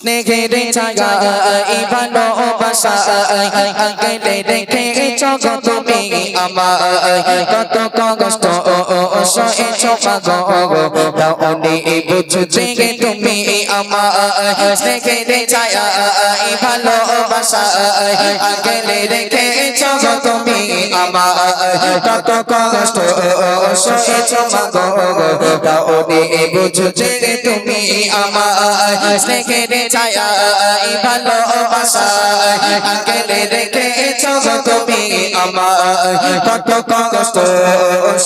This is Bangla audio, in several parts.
স্নেহের ছায়া এই ভালোবাসা আগলে রেখেছ তুমি আমার কত কষ্ট সহেছ মাগো তাহলে বুঝছে তুমি আমার স্নেহের ছায়া এই ভালোবাসা আগলে রেখেছ তুমি আমার কত কষ্ট সহেছ মাগো তাহলে বুঝছে তুমি আমার স্নেহের ছায়া এই ভালোবাসা আগলে রেখেছ তুমি আমার কত কষ্ট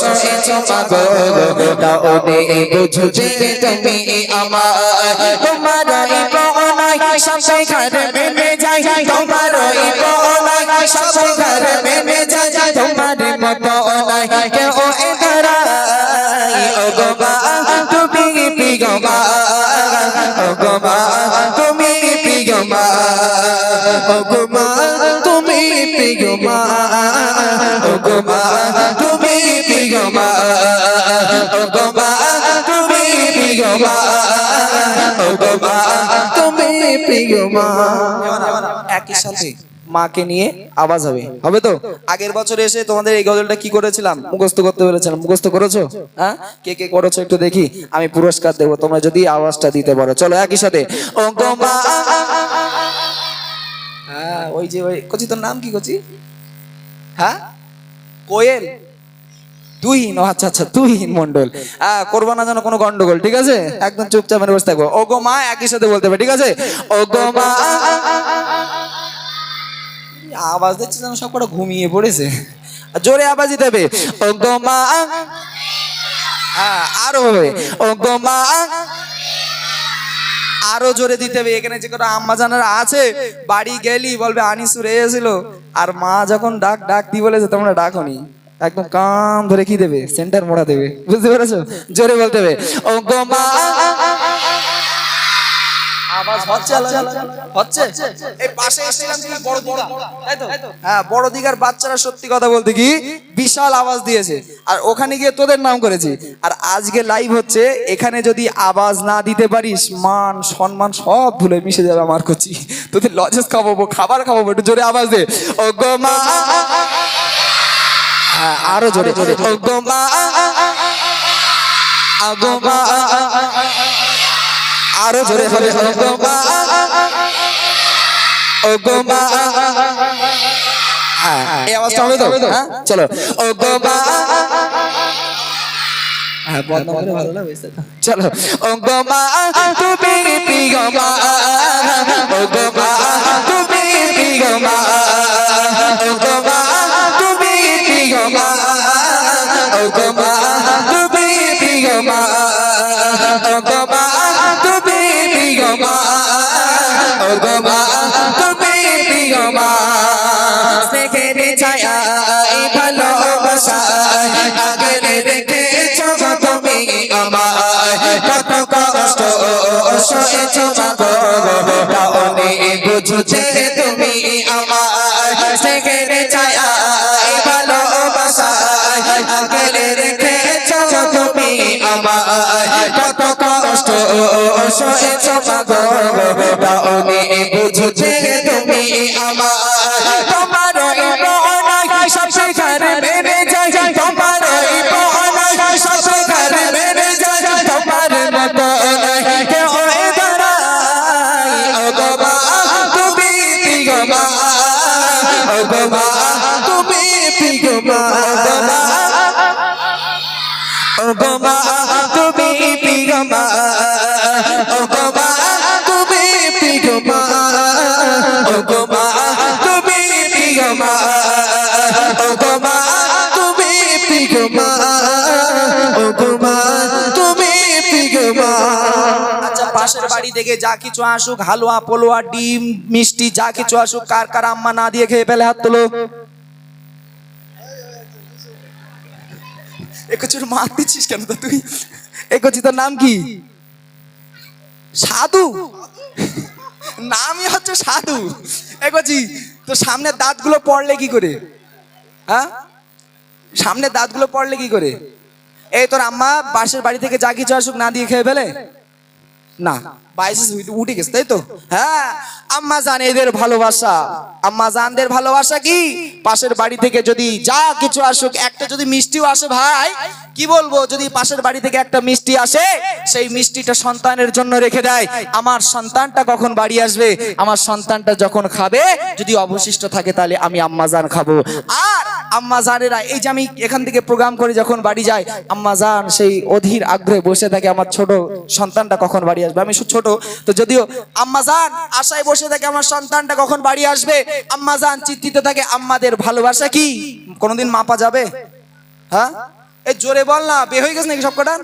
সহেছ মাগো তাহলে বুঝছে তুমি আমার তোমার এই প্রণয় ঘর মেনে যায়। তোমার এই প্রণয় ঘর মেনে যায়। তোমার মতো নয় কেউ মা তুমি প্রিয় মা ওগো মা তুমি প্রিয় মা ওগো মা তুমি প্রিয় মা ওগো মা তুমি প্রিয় মা ওগো মা তুমি প্রিয় মা একই সাথে মাকে নিয়ে আওয়াজ হবে। হবে তো? আগের বছর এসে তোমাদের এই গজলটা কি করেছিলাম? মুখস্থ করতে বলেছিলাম মুখস্থ করেছ? হ্যাঁ? কে কে করেছ একটু দেখি। আমি পুরস্কার দেবো, তোমরা যদি আওয়াজটা দিতে পারো। চলো একই সাথে। হ্যাঁ ওই যে, ওই, কচি, তোর নাম কি, কচি? হ্যাঁ? কোয়েল। তুহিন আচ্ছা আচ্ছা তুহিন মন্ডল হ্যাঁ করব না যেন কোনো গন্ডগোল, ঠিক আছে? একদম চুপচাপ বসে থাকব। ও মা, একই সাথে বলতে হবে ঠিক আছে? ও মা আওয়াজ দিচ্ছে যেন সব কটা ঘুমিয়ে পড়েছে। জোরে আওয়াজ দিতে হবে। ও গো মা। হ্যাঁ আরও হবে। ও গো মা। আরও জোরে দিতে হবে। এখানে যে কটা আম্মা জানারা আছে, বাড়ি গেলি বলবে, আনিসুর এসেছিল। আর মা যখন ডাক ডাক দি বলেছে, তোমরা ডাকনি। একদম কান ধরে কি দেবে? সেন্টার মোড়া দেবে। বুঝতে পেরেছ? জোরে বলতে হবে। ও গো মা। আওয়াজ হচ্ছে হচ্ছে এই পাশে এসেছিলাম তুমি বড় দিঘা। তাই তো? হ্যাঁ বড় দিঘার বাচ্চারা সত্যি কথা বলতে কি বিশাল আওয়াজ দিয়েছে। আর ওখানে গিয়ে তোদের নাম করেছি। আর আজকে লাইভ হচ্ছে এখানে যদি আওয়াজ না দিতে পারিস মান সম্মান সব ভুলে মিশে যাবে আমার কচি। তোদের লজেস খাওয়াবো খাবার খাওয়াবো একটু জোরে আওয়াজ দে। ও গো মা। হ্যাঁ, আরও জোরে। জোরে ও গো মা। আগো মা। আরও জোরে জোরে ও গো মা। ও গো মা। হ্যাঁ, এই আওয়াজটা হবে তো? হ্যাঁ চলো। ও গো মা। হ্যাঁ? চলো। ও গো তুমি প্রিয় মা। ও গো তুমি প্রিয় মা। স্নেহের ছায়া এই ভালোবাসা আগলে রেখেছ তুমি আমায়। কত কষ্ট মাগো তাহলে বুঝছে তুমি আমায়। স্নেহের ছায়া এই ভালোবাসা আগলে রেখেছ তুমি আমায়। কত কষ্ট সহেছ তাহলে বুঝছে তুমি আমায়। গো মা তুমি ও তুমি ও তুমি ও তুমি ও তুমি পাশের বাড়ি থেকে যা কিছু আসুক, হালুয়া, পোলোয়া, ডিম, মিষ্টি, যা কিছু আসুক, কার কার আম্মা না দিয়ে খেয়ে ফেলে হাত তোলো। একচুর মার দিচ্ছিস কেন তা তুই? একচি তোর নাম কি? সাধু? নামই হচ্ছে সাধু। একচি তোর সামনের দাঁতগুলো পড়লে কি করে? হ্যাঁ? সামনের দাঁতগুলো পড়লে কি করে? এই তোর আম্মা পাশের বাড়ি থেকে যা কিছু আসুক না দিয়ে খেয়ে ফেলে। না উঠে গেছে, তাই তো? হ্যাঁ আম্মা জান এদের ভালোবাসা। আম্মা জানদের ভালোবাসা কি? পাশের বাড়ি থেকে যদি যা কিছু আসুক, একটা যদি মিষ্টিও আসে ভাই, কি বলব? যদি পাশের বাড়ি থেকে একটা মিষ্টি আসে, সেই মিষ্টিটা সন্তানের জন্য রেখে দেয়। আমার সন্তানটা কখন বাড়ি আসবে? আমার সন্তানটা যখন খাবে, যদি অবশিষ্ট থাকে তাহলে আমি আম্মা জান খাব। আর আম্মা জানেরা এই যে আমি এখান থেকে প্রোগ্রাম করে যখন বাড়ি যাই আম্মা জান সেই অধীর আগ্রহে বসে থাকে আমার ছোট সন্তানটা কখন বাড়ি আসবে? আমি ছোট তো যদিও আম্মা জান আশায় বসে থাকে আমার সন্তানটা কখন বাড়ি আসবে? আম্মা জান চিন্তিত থাকে আম্মাদের ভালোবাসা কি? কোনোদিন মাপা যাবে? হ্যাঁ? এই জোরে বল না বে হয়ে গেছে নাকি সব কটার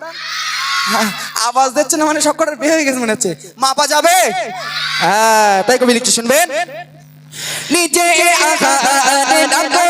হ্যাঁ, আওয়াজ দিচ্ছে না মানে সব কটার বে হয়ে গেছে মনে হচ্ছে। মাপা যাবে? হ্যাঁ তাই কবি লিখছে শুনবেন? নিজে আহারে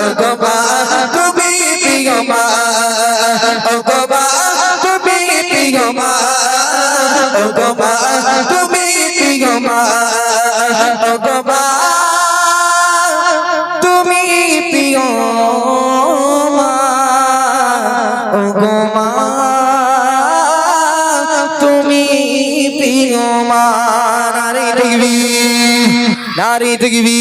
ও বাবা তুমি প্রিয় মা ও বাবা তুমি প্রিয় মা ও বাবা তুমি প্রিয় মা ও তুমি প্রিয় মা তুমি প্রিয় মা নারী দেখবি নারী দেখবি